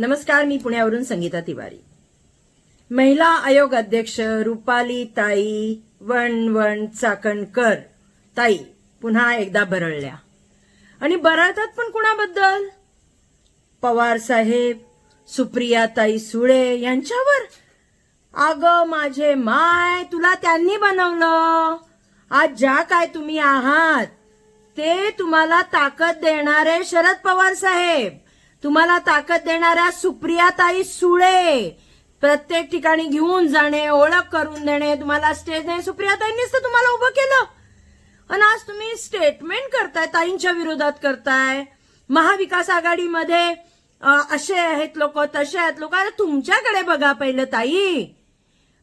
नमस्कार मी पुण्यावरून संगीता तिवारी. महिला आयोग अध्यक्ष रुपाली ताई वन वण चाकणकर. ताई पुन्हा एकदा बरळल्या. आणि बरळतात पण कुणाबद्दल? पवार साहेब सुप्रिया ताई सुळे यांच्यावर. अग माझे माय तुला त्यांनी बनवलं. आज ज्या काय तुम्ही आहात ते तुम्हाला ताकद देणारे शरद पवार साहेब. तुम्हाला ताकद देणाऱ्या सुप्रियाताई सुळे. प्रत्येक ठिकाणी घेऊन जाणे ओळख करून देणे तुम्हाला स्टेज नाही. सुप्रियाताईंनीच तर तुम्हाला उभं केलं. आणि आज तुम्ही स्टेटमेंट करताय ताईंच्या विरोधात करताय. महाविकास आघाडीमध्ये असे आहेत लोक तसे आहेत लोक. अरे तुमच्याकडे बघा पहिलं ताई.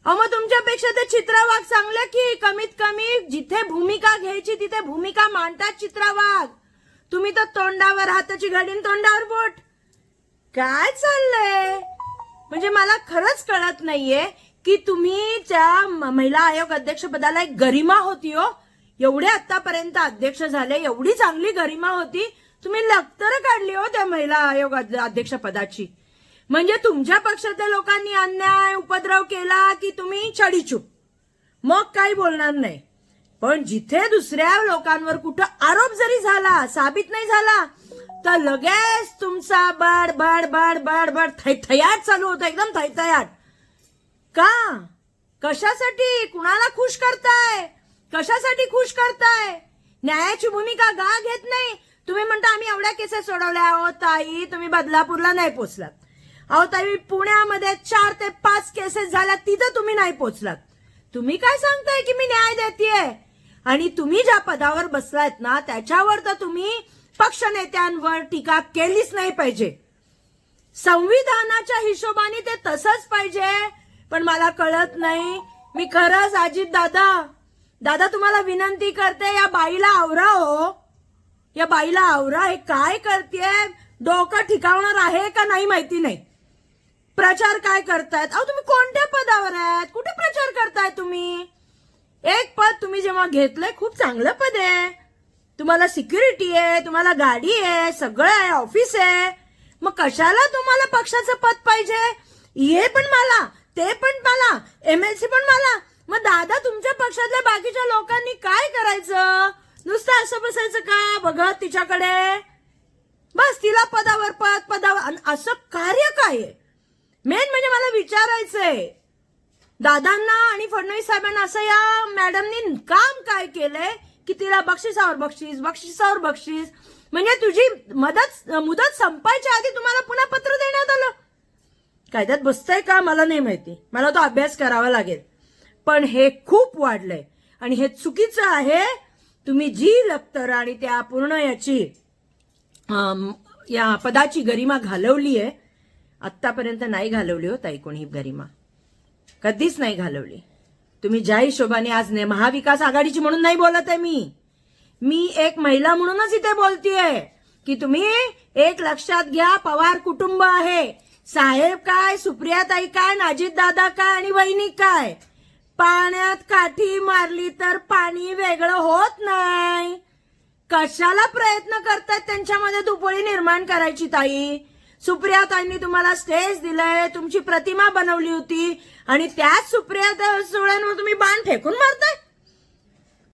अहो मग तुमच्यापेक्षा ते चित्रावाघ चांगलं की कमीत कमी जिथे भूमिका घ्यायची तिथे भूमिका मांडतात चित्रावाघ. तुम्ही तर तोंडावर हाताची घडी तोंडावर बोट. काय चाललंय? म्हणजे मला खरंच कळत नाहीये की तुम्ही त्या महिला आयोग अध्यक्षपदाला एक गरिमा होती हो. एवढे आतापर्यंत अध्यक्ष झाले एवढी चांगली गरिमा होती. तुम्ही लक्तर काढली हो त्या महिला आयोग अध्यक्ष पदाची म्हणजे तुमच्या पक्षातल्या लोकांनी अन्याय उपद्रव केला की तुम्ही छडीचूप मग काही बोलणार नाही. पण जिथे दुसऱ्या लोकांवर कुठं आरोप जरी झाला साबित नाही झाला तर लगेच तुमचा बाड बाड बाड बाड बड थैथयाट चालू होतं एकदम थैथयाट का? कशासाठी? कुणाला खुश करताय? कशासाठी खुश करताय? न्यायाची भूमिका गा घेत नाही? तुम्ही म्हणता आम्ही एवढ्या केसेस सोडवल्या अहो ताई. तुम्ही बदलापूरला नाही पोचलात. अहो ताई पुण्यामध्ये चार ते पाच केसेस झाल्या तिथं तुम्ही नाही पोचलात. तुम्ही काय सांगताय की मी न्याय देतेय? आणि तुम्ही ज्या पदावर बसलायत ना त्याच्यावर तर तुम्ही पक्ष नेत्यांवर टीका केलीच नाही पाहिजे. संविधानाच्या हिशोबाने ते तसंच पाहिजे पण मला कळत नाही. मी खरंच अजित दादा दादा तुम्हाला विनंती करते या बाईला आवरा हो या बाईला आवरा हे काय करते डोकं ठिकावणार आहे का नाही माहिती नाही. प्रचार काय करतायत? अहो तुम्ही कोणत्या पदावर आहात? कुठे प्रचार करताय तुम्ही? एक पद तुम्ही जेव्हा घेतलंय खूप चांगलं पद आहे. तुम्हाला सिक्युरिटी आहे तुम्हाला गाडी आहे सगळं आहे ऑफिस आहे. मग कशाला तुम्हाला पक्षाचं पद पाहिजे? हे पण मला ते पण मला एमएलसी पण मला. मग दादा तुमच्या पक्षातल्या बाकीच्या लोकांनी काय करायचं? नुसतं असं बसायचं का? बघत तिच्याकडे. बस तिला पदावर पद पदावर. असं कार्य काय आहे? मेन म्हणजे मला विचारायचंय. दादांना आणि फडणवीस साहेबांना असं या मॅडमनी काम काय केलंय? की तिला बक्षिसावर बक्षीस बक्षिसावर बक्षीस. म्हणजे तुझी मदत मुदत संपायच्या आधी तुम्हाला पुन्हा पत्र देण्यात आलं. कायद्यात बसतंय का मला नाही माहिती. मला तो अभ्यास करावा लागेल. पण हे खूप वाढलंय. आणि हे चुकीचं आहे. तुम्ही जी लक्तर आणि त्या पूर्ण याची या पदाची गरिमा घालवली आहे आत्तापर्यंत नाही घालवली हो ताई कोणी गरिमा. कधीच नाही घालवली. तुम्ही ज्या हिशोबाने आज ने महाविकास आघाडीची म्हणून नाही बोलत आहे मी. मी एक महिला म्हणूनच इथे बोलतीये की तुम्ही एक लक्षात घ्या पवार कुटुंब आहे. साहेब काय सुप्रियाताई काय नाजीद दादा काय आणि वहिनी काय? पाण्यात काठी मारली तर पाणी वेगळं होत नाही. कशाला प्रयत्न करतात त्यांच्यामध्ये दुपळी निर्माण करायची ताई? सुप्रियाताईंनी तुम्हाला स्टेज दिलंय तुमची प्रतिमा बनवली होती आणि त्याच सुप्रिया सुळ्यांवर तुम्ही बाण फेकून मारताय.